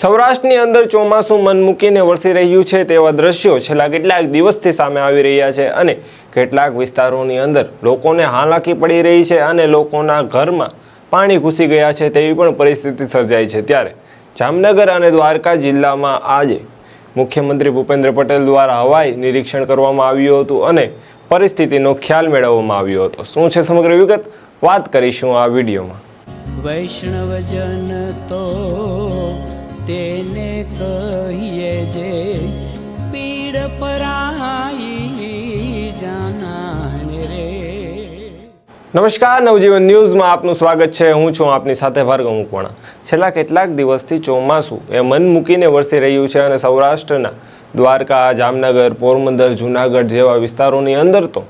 સૌરાષ્ટ્રની અંદર ચોમાસું મન મૂકીને વરસી રહ્યું છે તેવા દ્રશ્યો છેલ્લા કેટલાક દિવસથી સામે આવી રહ્યા છે અને કેટલાક વિસ્તારોની અંદર લોકોને હાલાકી પડી રહી છે અને લોકોના ઘરમાં પાણી ઘૂસી ગયા છે તેવી પણ પરિસ્થિતિ સર્જાઈ છે. ત્યારે જામનગર અને દ્વારકા જિલ્લામાં આજે મુખ્યમંત્રી ભૂપેન્દ્ર પટેલ દ્વારા હવાઈ નિરીક્ષણ કરવામાં આવ્યું હતું અને પરિસ્થિતિનો ખ્યાલ મેળવવામાં આવ્યો હતો. શું છે સમગ્ર વિગત? વાત કરીશું આ વિડીયોમાં. વૈષ્ણવજન તો તેને કહીએ જે પીડ પરાઈ જાનાને રે. નમસ્કાર, નવજીવન ન્યૂઝમાં આપનું સ્વાગત છે. હું છું આપની સાથે ભાર્ગવ મુકવાણા. છેલ્લા કેટલાક દિવસથી ચોમાસું એ મન મૂકીને વરસી રહ્યું છે અને સૌરાષ્ટ્રના દ્વારકા, જામનગર, પોરબંદર, જૂનાગઢ જેવા વિસ્તારોની અંદર તો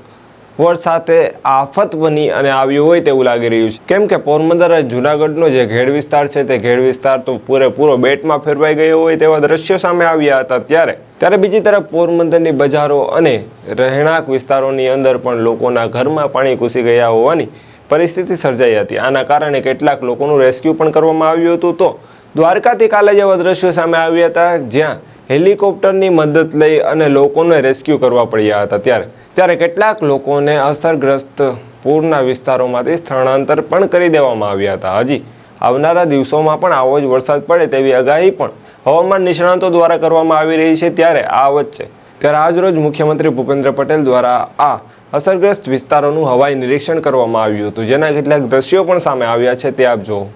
વરસાદે આફત બની અને આવ્યું હોય તેવું લાગી રહ્યું છે. કેમ કે પોરબંદર જૂનાગઢનો જે ઘેડ વિસ્તાર છે તે ઘેડ વિસ્તાર તો પૂરેપૂરો બેટમાં ફેરવાઈ ગયો હોય તેવા દ્રશ્યો સામે આવ્યા હતા ત્યારે. ત્યારે બીજી તરફ પોરબંદરની બજારો અને રહેણાંક વિસ્તારોની અંદર પણ લોકોના ઘરમાં પાણી ઘૂસી ગયા હોવાની પરિસ્થિતિ સર્જાઈ હતી. આના કારણે કેટલાક લોકોનું રેસ્ક્યુ પણ કરવામાં આવ્યું હતું તો દ્વારકાથી કાલે જેવા દ્રશ્યો સામે આવ્યા હતા જ્યાં હેલિકોપ્ટરની મદદ લઈ અને લોકોને રેસ્ક્યુ કરવા પડ્યા હતા ત્યારે. ત્યારે કેટલાક લોકોને અસરગ્રસ્ત પૂરના વિસ્તારોમાંથી સ્થળાંતર પણ કરી દેવામાં આવ્યા હતા. હજી આવનારા દિવસોમાં પણ આવો જ વરસાદ પડે તેવી આગાહી પણ હવામાન નિષ્ણાતો દ્વારા કરવામાં આવી રહી છે ત્યારે આ વચ્ચે. ત્યારે આજરોજ મુખ્યમંત્રી ભૂપેન્દ્ર પટેલ દ્વારા આ અસરગ્રસ્ત વિસ્તારોનું હવાઈ નિરીક્ષણ કરવામાં આવ્યું હતું. જેના કેટલાક દ્રશ્યો પણ સામે આવ્યા છે. તે આપ જુઓ.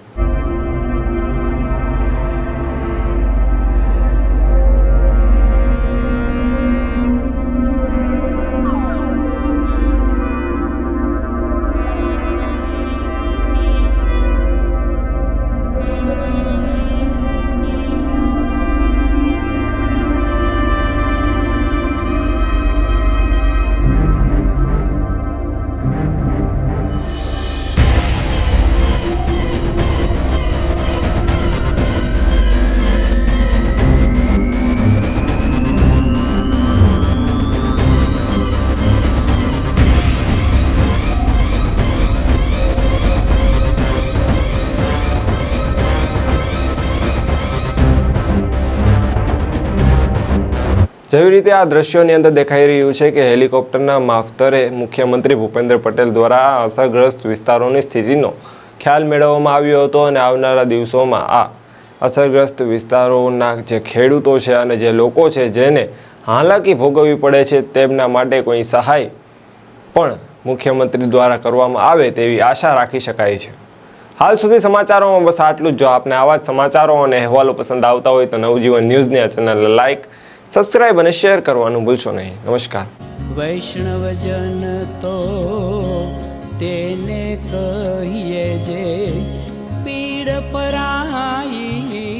જેવી રીતે આ દ્રશ્યોની અંદર દેખાઈ રહ્યું છે કે હેલિકોપ્ટરના માફતરે મુખ્યમંત્રી ભૂપેન્દ્ર પટેલ દ્વારા આ અસરગ્રસ્ત વિસ્તારોની સ્થિતિનો ખ્યાલ મેળવવામાં આવ્યો હતો અને આવનારા દિવસોમાં આ અસરગ્રસ્ત વિસ્તારોના જે ખેડૂતો છે અને જે લોકો છે જેને હાલાકી ભોગવવી પડે છે તેમના માટે કોઈ સહાય પણ મુખ્યમંત્રી દ્વારા કરવામાં આવે તેવી આશા રાખી શકાય છે. હાલ સુધી સમાચારોમાં બસ આટલું જ. જો આપને આવા જ સમાચારો અને અહેવાલો પસંદ આવતા હોય તો નવજીવન ન્યૂઝની આ ચેનલને લાઇક સબસ્ક્રાઇબ અને શેર કરવાનું ભૂલશો નહીં. નમસ્કાર. વૈષ્ણવજન તો તેને કહીએ જે પીડ પરાઈ